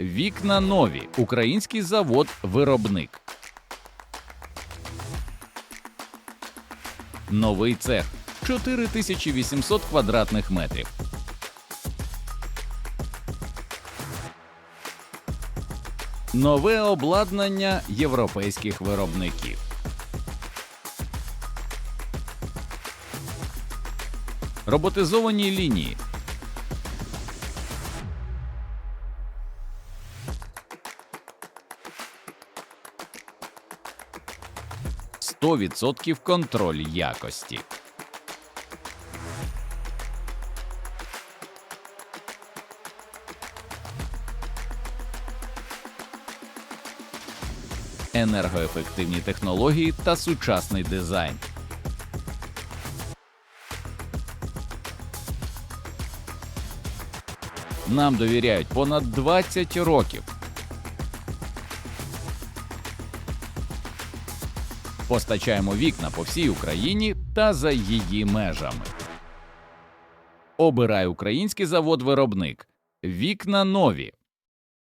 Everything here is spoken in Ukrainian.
Вікна нові. Український завод виробник. Новий цех 4800 квадратних метрів. Нове обладнання європейських виробників. Роботизовані лінії. Сто відсотків контроль якості. енергоефективні технології та сучасний дизайн. Нам довіряють понад 20 років. Постачаємо вікна по всій Україні та за її межами. Обирай український завод-виробник. Вікна нові.